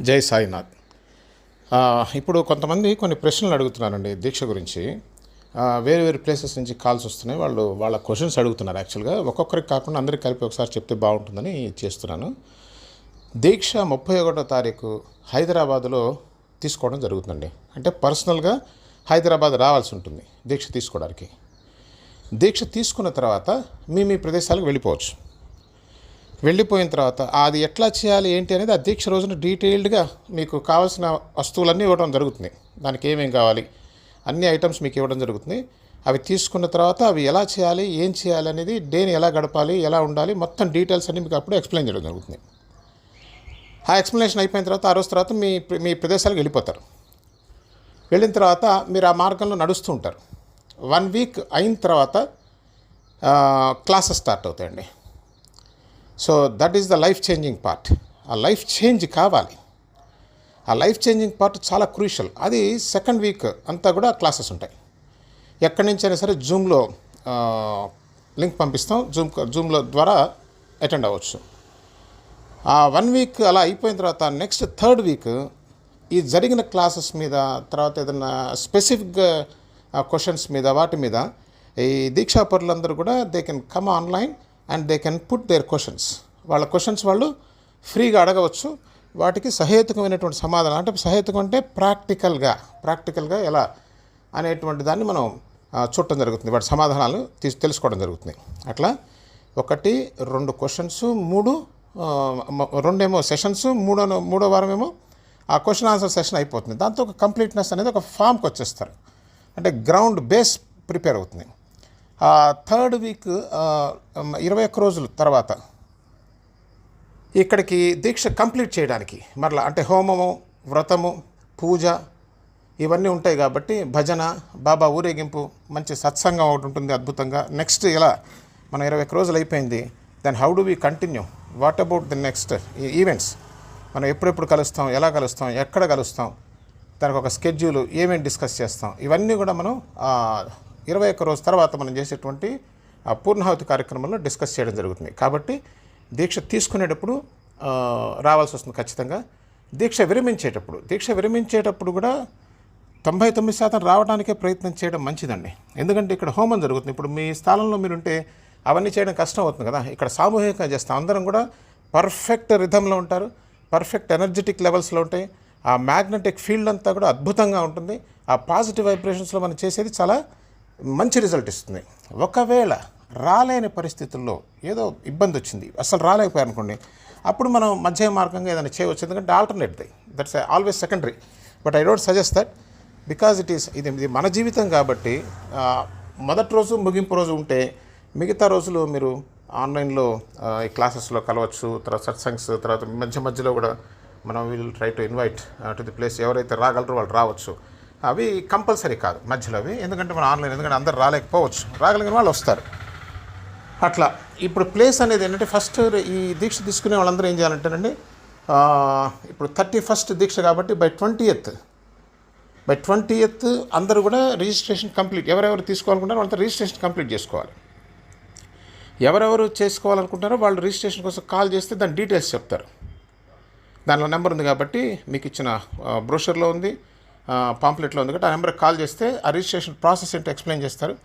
జై సాయినాథ్. ఇప్పుడు కొంతమంది కొన్ని ప్రశ్నలు అడుగుతున్నారండి దీక్ష గురించి. వేరే వేరే ప్లేసెస్ నుంచి కాల్స్ వస్తున్నాయి. వాళ్ళు వాళ్ళ క్వశ్చన్స్ అడుగుతున్నారు యాక్చువల్గా ఒక్కొక్కరికి కాకుండా అందరికి కలిపి ఒకసారి చెప్తే బాగుంటుందని చేస్తున్నాను. దీక్ష ముప్పై ఒకటో తారీఖు హైదరాబాద్లో తీసుకోవడం జరుగుతుందండి. అంటే పర్సనల్గా హైదరాబాద్ రావాల్సి ఉంటుంది దీక్ష తీసుకోవడానికి. దీక్ష తీసుకున్న తర్వాత మీ మీ ప్రదేశాలకు వెళ్ళిపోవచ్చు. వెళ్ళిపోయిన తర్వాత అది ఎట్లా చేయాలి ఏంటి అనేది ఆ దీక్ష రోజున డీటెయిల్డ్గా మీకు కావాల్సిన వస్తువులన్నీ ఇవ్వడం జరుగుతుంది. దానికి ఏమేం కావాలి అన్ని ఐటమ్స్ మీకు ఇవ్వడం జరుగుతుంది. అవి తీసుకున్న తర్వాత అవి ఎలా చేయాలి ఏం చేయాలి అనేది డేని ఎలా గడపాలి ఎలా ఉండాలి మొత్తం డీటెయిల్స్ అన్ని మీకు అప్పుడు ఎక్స్ప్లెయిన్ చేయడం జరుగుతుంది. ఆ ఎక్స్ప్లెనేషన్ అయిపోయిన తర్వాత ఆ రోజు తర్వాత మీ మీ ప్రదేశాలకు వెళ్ళిపోతారు. వెళ్ళిన తర్వాత మీరు ఆ మార్గంలో నడుస్తూ ఉంటారు. వన్ వీక్ అయిన తర్వాత క్లాసెస్ స్టార్ట్ అవుతాయండి. So that is the life changing part ఆ లైఫ్ చేంజ్ కావాలి. ఆ లైఫ్ చేంజింగ్ పార్ట్ చాలా క్రూషియల్ అది సెకండ్ వీక్ అంతా కూడా క్లాసెస్ ఉంటాయి. ఎక్కడి నుంచైనా అయినా సరే జూమ్లో లింక్ పంపిస్తాం. జూమ్ జూమ్లో ద్వారా అటెండ్ అవ్వచ్చు. ఆ వన్ వీక్ అలా అయిపోయిన తర్వాత నెక్స్ట్ థర్డ్ వీక్ ఈ జరిగిన క్లాసెస్ మీద తర్వాత ఏదైనా స్పెసిఫిక్ క్వశ్చన్స్ మీద వాటి మీద ఈ దీక్షాపరులందరూ కూడా they can come online and they can put their questions వాళ్ళ క్వశ్చన్స్ వాళ్ళు ఫ్రీగా అడగవచ్చు. వాటికి సహేతుకమైనటువంటి సమాధానం అంటే సహేతుకం అంటే ప్రాక్టికల్గా ప్రాక్టికల్గా ఎలా అనేటువంటి దాన్ని మనం చూడటం జరుగుతుంది. వాటి సమాధానాలు తీసి తెలుసుకోవడం జరుగుతుంది. అట్లా ఒకటి రెండు క్వశ్చన్స్ మూడు రెండేమో సెషన్స్ మూడో మూడో వారమేమో ఆ క్వశ్చన్ ఆన్సర్ సెషన్ అయిపోతుంది. దాంతో ఒక కంప్లీట్నెస్ అనేది ఒక ఫామ్కి వచ్చేస్తారు. అంటే గ్రౌండ్ బేస్ ప్రిపేర్ అవుతుంది. థర్డ్ వీక్ ఇరవై ఒక్క రోజుల తర్వాత ఇక్కడికి దీక్ష కంప్లీట్ చేయడానికి మరలా అంటే హోమము వ్రతము పూజ ఇవన్నీ ఉంటాయి కాబట్టి భజన బాబా ఊరేగింపు మంచి సత్సంగం ఒకటి ఉంటుంది అద్భుతంగా. నెక్స్ట్ ఇలా మన ఇరవై ఒక్క రోజులు అయిపోయింది. Then how do we continue what about the next ఈ ఈవెంట్స్ మనం ఎప్పుడెప్పుడు కలుస్తాం? ఎలా కలుస్తాం? ఎక్కడ కలుస్తాం? దానికి ఒక స్కెడ్యూల్ ఏమేమి డిస్కస్ చేస్తాం? ఇవన్నీ కూడా మనం ఇరవై ఒక్క రోజు తర్వాత మనం చేసేటువంటి ఆ పూర్ణాహుతి కార్యక్రమంలో డిస్కస్ చేయడం జరుగుతుంది. కాబట్టి దీక్ష తీసుకునేటప్పుడు రావాల్సి వస్తుంది ఖచ్చితంగా. దీక్ష విరమించేటప్పుడు దీక్ష విరమించేటప్పుడు కూడా తొంభై తొమ్మిది శాతం రావడానికే ప్రయత్నం చేయడం మంచిదండి. ఎందుకంటే ఇక్కడ హోమం జరుగుతుంది. ఇప్పుడు మీ స్థానంలో మీరుంటే అవన్నీ చేయడం కష్టం అవుతుంది కదా. ఇక్కడ సామూహికంగా చేస్తాం. అందరం కూడా పర్ఫెక్ట్ రిథంలో ఉంటారు. పర్ఫెక్ట్ ఎనర్జెటిక్ లెవెల్స్లో ఉంటాయి. ఆ మ్యాగ్నెటిక్ ఫీల్డ్ అంతా కూడా అద్భుతంగా ఉంటుంది. ఆ పాజిటివ్ వైబ్రేషన్స్లో మనం చేసేది చాలా మంచి రిజల్ట్ ఇస్తుంది. ఒకవేళ రాలేని పరిస్థితుల్లో ఏదో ఇబ్బంది వచ్చింది. అసలు రాలేకపోయారు అనుకోండి అప్పుడు మనం మధ్య మార్గంగా ఏదైనా చేయవచ్చు. ఎందుకంటే alternate the. That's always secondary but I don't suggest that because it is ఇది ఇది మన జీవితం కాబట్టి మొదటి రోజు ముగింపు రోజు ఉంటే మిగతా రోజులు మీరు ఆన్లైన్లో ఈ క్లాసెస్లో కలవచ్చు. తర్వాత సత్సంగ్స్ తర్వాత మధ్య మధ్యలో కూడా మనం will try to invite to the place ఎవరైతే రాగలరో వాళ్ళు రావచ్చు. అవి కంపల్సరీ కాదు మధ్యలో అవి. ఎందుకంటే మనం ఆన్లైన్ ఎందుకంటే అందరు రాలేకపోవచ్చు. రాగలిగిన వాళ్ళు వస్తారు. అట్లా ఇప్పుడు ప్లేస్ అనేది ఏంటంటే ఫస్ట్ ఈ దీక్ష తీసుకునే వాళ్ళందరూ ఏం చేయాలంటేనండి ఇప్పుడు థర్టీ ఫస్ట్ దీక్ష కాబట్టి by twenty eighth by twenty eighth అందరూ కూడా రిజిస్ట్రేషన్ కంప్లీట్ ఎవరెవరు తీసుకోవాలనుకుంటారో వాళ్ళంతా రిజిస్ట్రేషన్ కంప్లీట్ చేసుకోవాలి. ఎవరెవరు చేసుకోవాలనుకుంటారో వాళ్ళు రిజిస్ట్రేషన్ కోసం కాల్ చేస్తే దాని డీటెయిల్స్ చెప్తారు. దానిలో నెంబర్ ఉంది కాబట్టి మీకు ఇచ్చిన బ్రోషర్లో ఉంది. పాంప్లెట్లో ఉంది. కాబట్టి ఆ నెంబర్కి కాల్ చేస్తే ఆ రిజిస్ట్రేషన్ ప్రాసెస్ ఏంటో ఎక్స్ప్లెయిన్ చేస్తారు.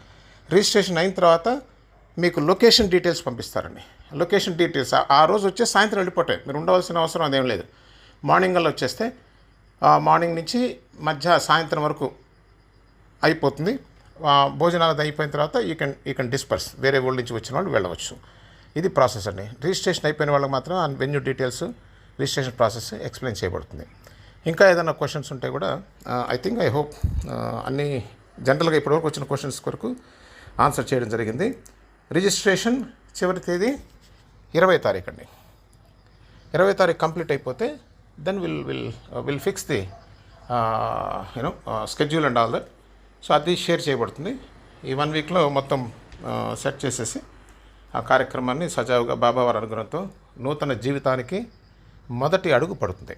రిజిస్ట్రేషన్ అయిన తర్వాత మీకు లొకేషన్ డీటెయిల్స్ పంపిస్తారండి. లొకేషన్ డీటెయిల్స్ ఆ- రోజు వచ్చే సాయంత్రం వెళ్ళిపోతాయి. మీరు ఉండవలసిన అవసరం అదేం లేదు. మార్నింగ్ అలా వచ్చేస్తే మార్నింగ్ నుంచి మధ్య సాయంత్రం వరకు అయిపోతుంది. భోజనాలు అది అయిపోయిన తర్వాత you can you can disperse వేరే ఊళ్ళ నుంచి వచ్చిన వాళ్ళు వెళ్ళవచ్చు. ఇది ప్రాసెస్ అండి. రిజిస్ట్రేషన్ అయిపోయిన వాళ్ళకి మాత్రం ఆ venue details registration process explain చేయబడుతుంది. ఇంకా ఏదైనా క్వశ్చన్స్ ఉంటే కూడా ఐ థింక్ ఐ హోప్ అన్ని జనరల్గా ఇప్పటివరకు వచ్చిన క్వశ్చన్స్ కొరకు ఆన్సర్ చేయడం జరిగింది. రిజిస్ట్రేషన్ చివరి తేదీ ఇరవై తారీఖు అండి. ఇరవై తారీఖు కంప్లీట్ అయిపోతే then will will will fix the you know schedule and all that so అది షేర్ చేయబడుతుంది. ఈ వన్ వీక్లో మొత్తం సెట్ చేసేసి ఆ కార్యక్రమాన్ని సజావుగా బాబావారి అనుగ్రహంతో నూతన జీవితానికి మొదటి అడుగు పడుతుంది.